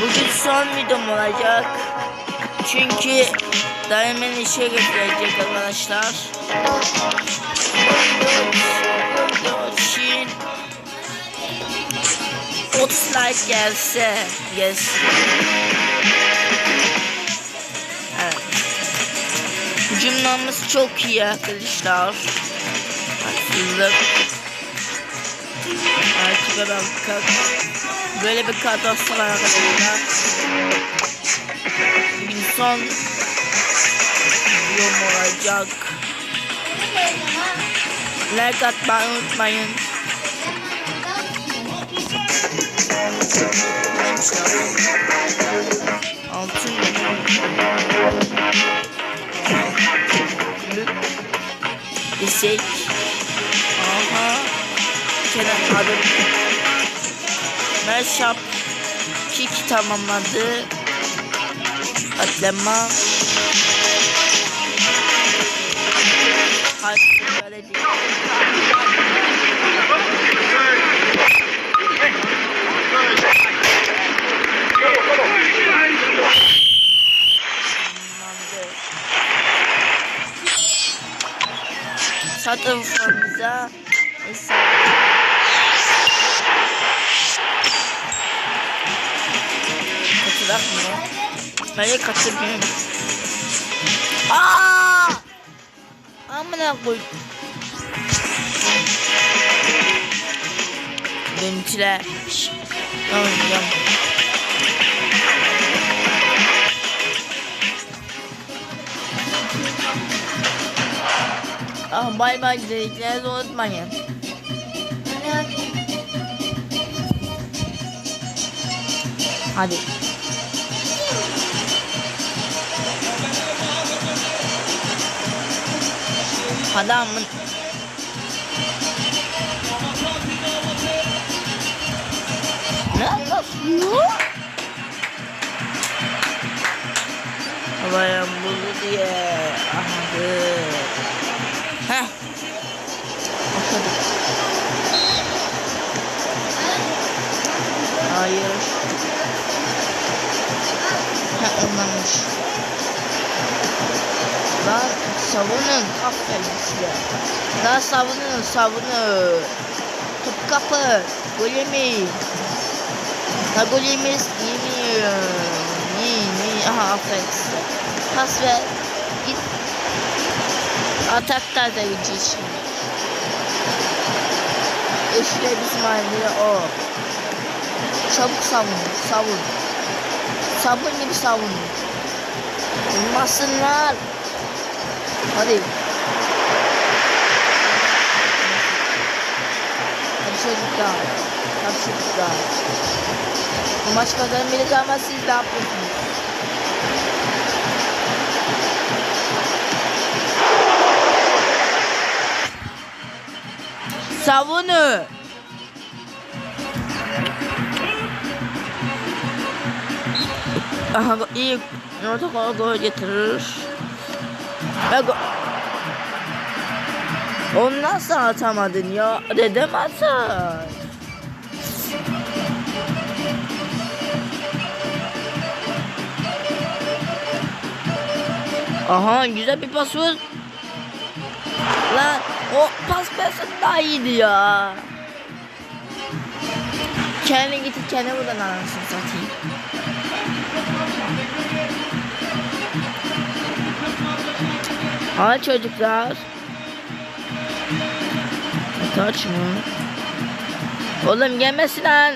Bugün son videom olacak. Çünkü daimen işe getirecek arkadaşlar. İçin 30 like gelse gelsin. Cümlemiz çok iyi arkadaşlar. Haksızlık. Artık adam kat. Böyle bir kadrosu var arkadaşlar. Bugün son videom olacak. Like atmayı unutmayın. Altın isek aha Merşap Kiki tamamladı Atlama. Satın formuza hesap. Katırak mı? Hayır katılmıyorum. Aaa! Amına koy. Şşş. Tamam, tamam. Ah, bay bay dediklerinizi unutmayın. Hadi. Adamın? Havaya buldu diye anladım. Heh. Atladık. Hayır. Ha ondanmış. Lan savunun aferin size. Lan savunun savunun. Top kapı. Gol yemeyin. Ha gol yemeyiz. Yiyin yiyin. Aha aferin. Pas ver. Git. Atakta da gideceğiz şimdi. İşte bizim halinde o. Çabuk savun, savun. Sabun gibi savun. Vurmasınlar. Hadi. Hadi çocuklar. Hadi çocuklar. Bu maç kazanmayacak ama siz ne yapıyorsunuz? Savunu. Aha iyi orta gol getirir. Go Onu nasıl atamadın ya? Dedem atar. Aha güzel bir pas vur. Lan o pas versin daha iyiydi ya. Kendi gidip kendi buradan anasını satayım. Hadi çocuklar. Kaç mı? Oğlum gelmesin lan.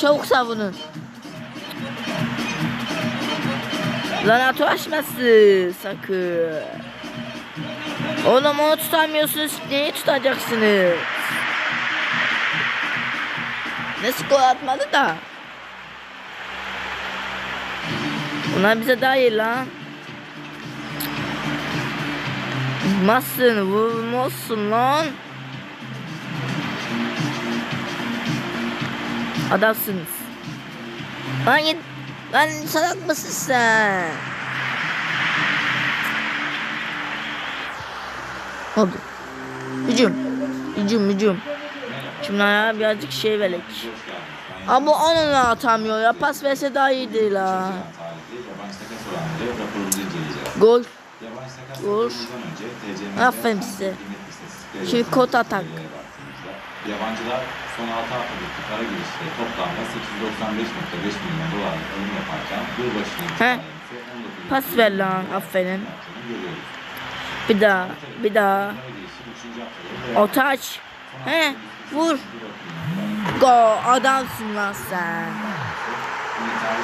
Çabuk savunun. Lan atı açması sakın. Oğlum onu tutamıyorsunuz. Neyi tutacaksınız? Ne skor atmadı da. Bunlar bize daha iyi lan. Vurmazsın, vurmazsın lan. Adamsınız. Lan git. Lan salak mısın sen? Oldu. Hücum. Hücum hücum. Şimdi ayağa birazcık şey verek. Ama onu da atamıyor ya. Pas verse daha iyiydi la. İnceleyeceğiz. Gol. Aferin size. Şimdi kot atak. Yabancılar son 6 haftadaki para girişte toplamda 895.5 milyon dolarlık alım yaparken yılbaşının He. itibaren ise 19 Pas ver lan. Aferin. Bir daha. Bir daha. Para girişi 3. haftada Otaç. He. Vur. Go. Adamsın lan sen.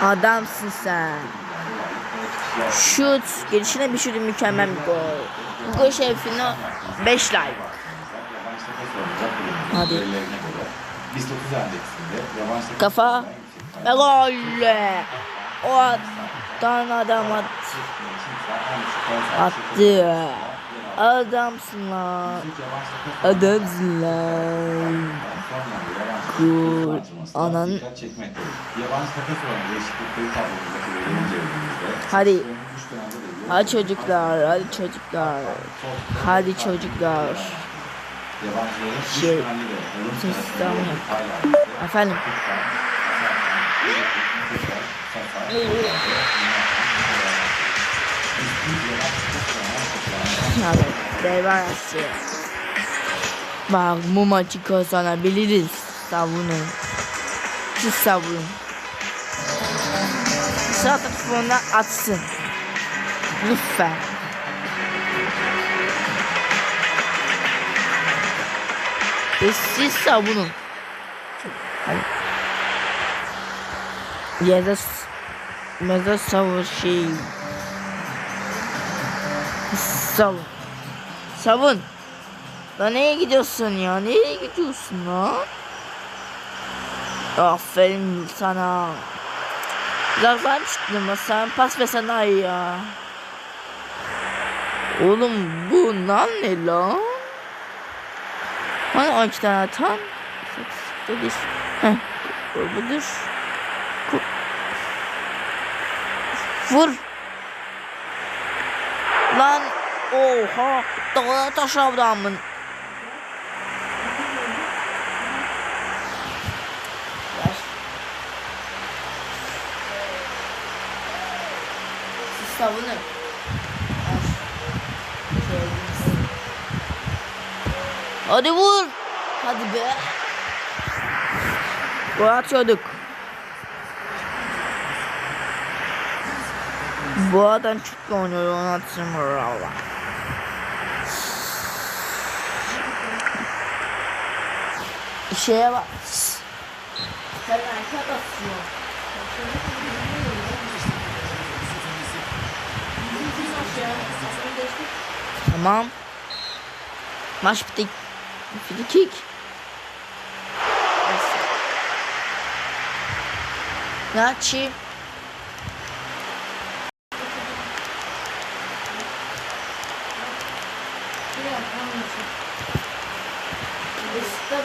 Adamsın sen. Şut. Gelişine bir şut mükemmel bir gol. Bu gol şerefine 5 like. Hadi. Hadi. Biz 9 endeksinde yabancı takas Kafa. Ve gol. O attan adam at. Attı. Adamsın lan. Adamsın lan. Gol. Anan. Hadi. Hadi çocuklar. Hadi çocuklar. Hadi çocuklar. Şey, ses tamam. Efendim. Evet. Devrarası. Bak bu maçı kazanabiliriz. Savunun. Siz savunun. Sağ tarafına atsın. Lütfen. Ve siz savunun. Ya da ya da savun şey. Savun. Savun. Lan neye gidiyorsun ya? Nereye gidiyorsun lan? Aferin sana. Uzaktan çıktım ama sen pas versen daha iyi ya. Oğlum bu lan ne lan? Hani 12 tane atan? Dedi. Heh. Bu budur. Ku- Vur. Lan oha. Dağa taş adamın. Siz savunun. Hadi vur. Hadi be. Gol atıyorduk. Bu adam iyi oynuyor onu atayım valla. Şeye bak. Sen arka basıyor. Tamam. Maç bitti. Free kick. Nachi. Üste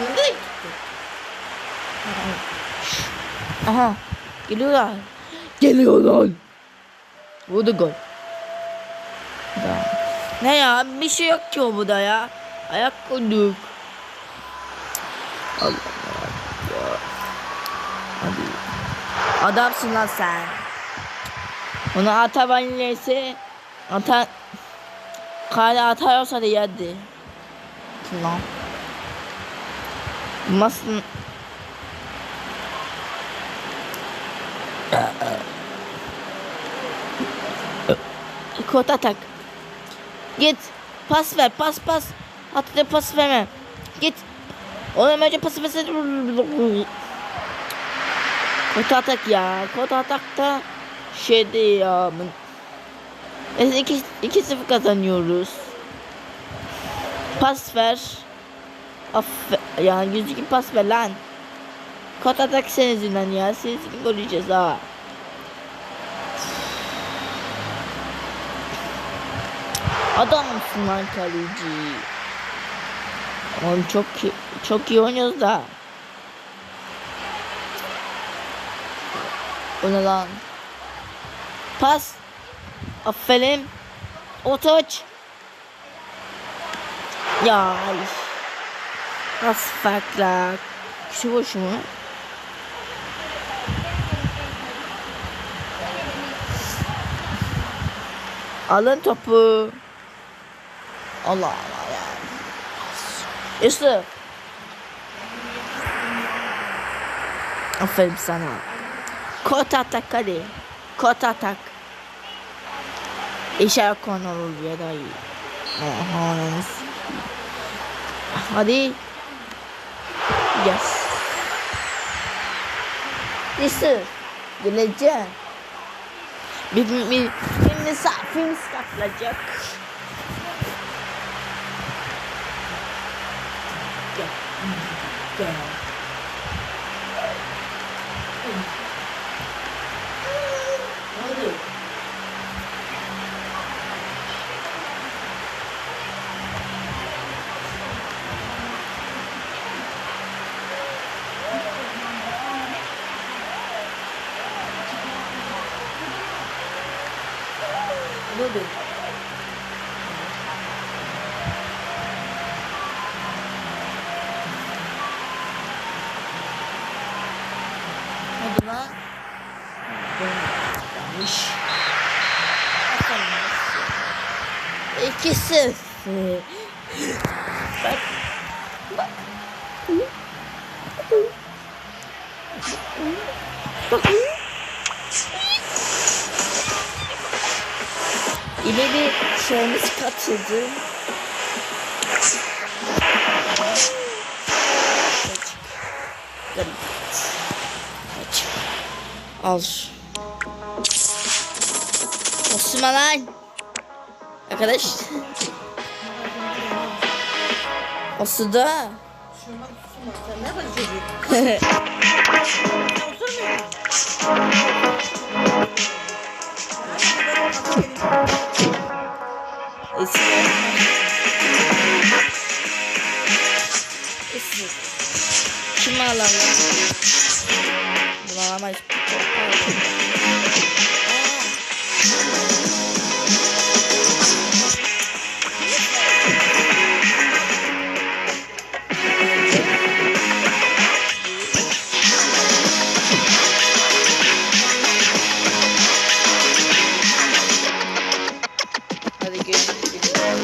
gitti? Aha. Geliyorlar. Geliyorlar. Da gol. Da. Ne ya? Bir şey yok ki o bu da ya. Ayak koyduk. Allah Allah. Hadi. Adamsın lan sen. Onu atabilirse ata Kale atarsa da yerdi. Lan? Masın Kot atak. Git. Pas ver. Pas pas. Hatta pas verme. Git. Oğlum önce pas versene. Kot atak ya. Kot atakta şeydi ya. Biz 2 2 0 kazanıyoruz. Pas ver. Aff yani 102 pas ver lan. Kot atak yüzünden ya. Siz gol yiyeceğiz ha. Adamsın lan kaleci. Oğlum çok çok iyi oynuyoruz da. O ne lan? Pas. Aferin. Otoç. Ya ay. Nasıl farklar? Kişi boş mu? Alın topu. Allah Allah ya. Yusuf. Aferin sana. Kot atak hadi. Kot atak. İşaret konu oluyor da iyi. Hadi. Yes. Yusuf. Geleceğim. Bir, bir, bir, bir misafirimiz katılacak. Gel. Gel. Ne oldu? Oldu? Hadi lan. Yanlış. İki sıfır. Bak. Bak. Yine Kaç. Kaç. Al. Osman lan. Arkadaş. O suda. Şuna susma sen ne? Oturmuyor. Isırıyorum. Isır. Kim alamaz? Bunu alamayız.